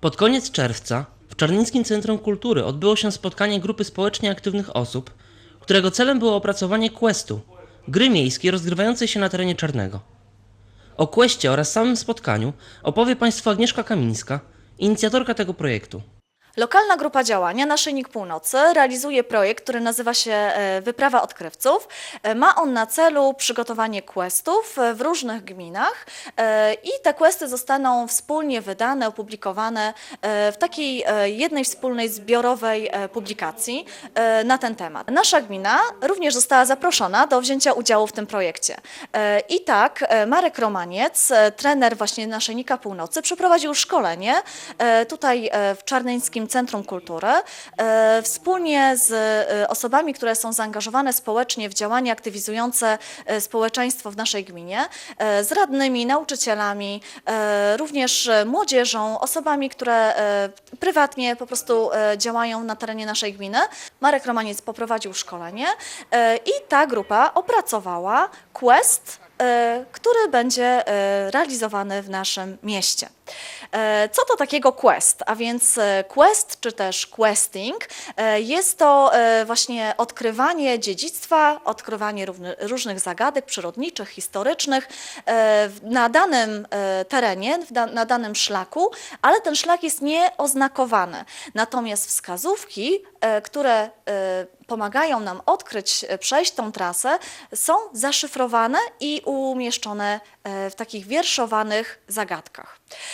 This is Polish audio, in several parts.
Pod koniec czerwca w Czarnińskim Centrum Kultury odbyło się spotkanie grupy społecznie aktywnych osób, którego celem było opracowanie questu, gry miejskiej rozgrywającej się na terenie Czarnego. O questie oraz samym spotkaniu opowie Państwu Agnieszka Kamińska, inicjatorka tego projektu. Lokalna grupa działania Naszyjnik Północy realizuje projekt, który nazywa się e, Wyprawa Odkrywców. E, Ma on na celu przygotowanie questów e, w różnych gminach i te questy zostaną wspólnie wydane, opublikowane w takiej jednej wspólnej zbiorowej publikacji na ten temat. Nasza gmina również została zaproszona do wzięcia udziału w tym projekcie. I tak Marek Romaniec, trener właśnie Naszyjnika Północy, przeprowadził szkolenie tutaj w Czarneńskim Centrum Kultury e, wspólnie z e, osobami, które są zaangażowane społecznie w działania aktywizujące e, społeczeństwo w naszej gminie, z radnymi, nauczycielami, również młodzieżą, osobami, które prywatnie po prostu działają na terenie naszej gminy. Marek Romaniec poprowadził szkolenie i ta grupa opracowała quest, który będzie realizowany w naszym mieście. E, Co to takiego quest? A więc e, quest czy też questing e, jest to właśnie odkrywanie dziedzictwa, odkrywanie różnych zagadek przyrodniczych, historycznych na danym terenie, na danym szlaku, ale ten szlak jest nieoznakowany. Natomiast wskazówki, które pomagają nam odkryć, przejść tą trasę, są zaszyfrowane i umieszczone w takich wierszowanych zagadkach.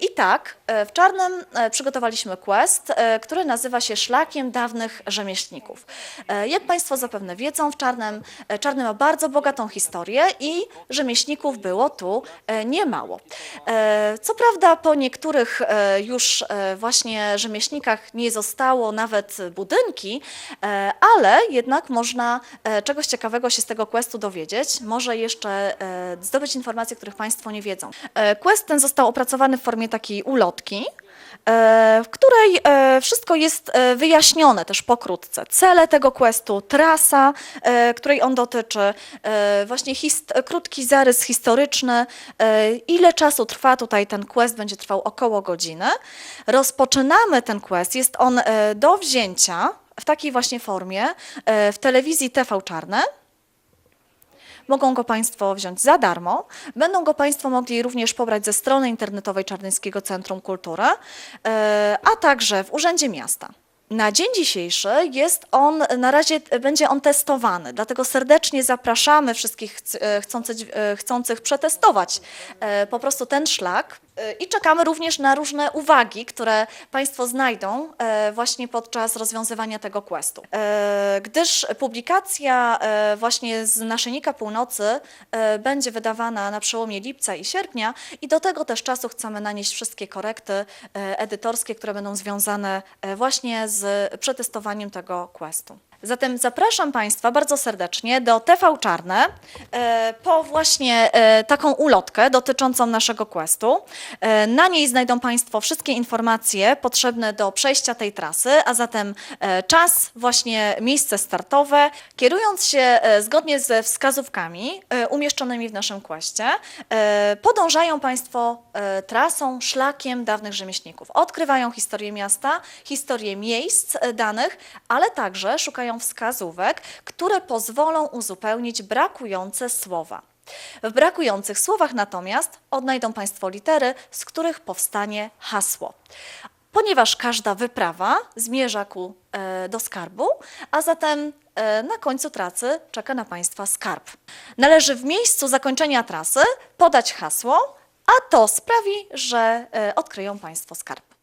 I tak, e, w Czarnym e, przygotowaliśmy quest, e, który nazywa się Szlakiem Dawnych Rzemieślników. E, Jak Państwo zapewne wiedzą, w Czarnym, e, Czarny ma bardzo bogatą historię i rzemieślników było tu e, niemało. E, Co prawda po niektórych e, już e, właśnie rzemieślnikach nie zostało nawet budynki, e, ale jednak można e, czegoś ciekawego się z tego questu dowiedzieć, może jeszcze e, zdobyć informacje, których Państwo nie wiedzą. E, Quest ten został opracowany w formie takiej ulotki, e, w której e, wszystko jest e, wyjaśnione też pokrótce. Cele tego questu, trasa, której on dotyczy, właśnie krótki zarys historyczny, ile czasu trwa tutaj ten quest, będzie trwał około godziny. Rozpoczynamy ten quest, jest on do wzięcia w takiej właśnie formie w telewizji TV Czarne. Mogą go Państwo wziąć za darmo. Będą go Państwo mogli również pobrać ze strony internetowej Czarnyńskiego Centrum Kultury, e, a także w Urzędzie Miasta. Na dzień dzisiejszy jest on, na razie będzie on testowany, dlatego serdecznie zapraszamy wszystkich e, chcących, e, chcących przetestować po prostu ten szlak i czekamy również na różne uwagi, które Państwo znajdą e, właśnie podczas rozwiązywania tego questu. E, Gdyż publikacja właśnie z Naszyjnika Północy będzie wydawana na przełomie lipca i sierpnia i do tego też czasu chcemy nanieść wszystkie korekty edytorskie, które będą związane właśnie z przetestowaniem tego questu. Zatem zapraszam Państwa bardzo serdecznie do TV Czarne e, po właśnie e, taką ulotkę dotyczącą naszego questu. E, Na niej znajdą Państwo wszystkie informacje potrzebne do przejścia tej trasy, a zatem czas, właśnie miejsce startowe. Kierując się zgodnie ze wskazówkami umieszczonymi w naszym questie, podążają Państwo trasą, szlakiem dawnych rzemieślników. Odkrywają historię miasta, historię miejsc danych, ale także szukają wskazówek, które pozwolą uzupełnić brakujące słowa. W brakujących słowach natomiast odnajdą Państwo litery, z których powstanie hasło. Ponieważ każda wyprawa zmierza ku, e, do skarbu, a zatem e, na końcu trasy czeka na Państwa skarb. Należy w miejscu zakończenia trasy podać hasło, a to sprawi, że e, odkryją Państwo skarb.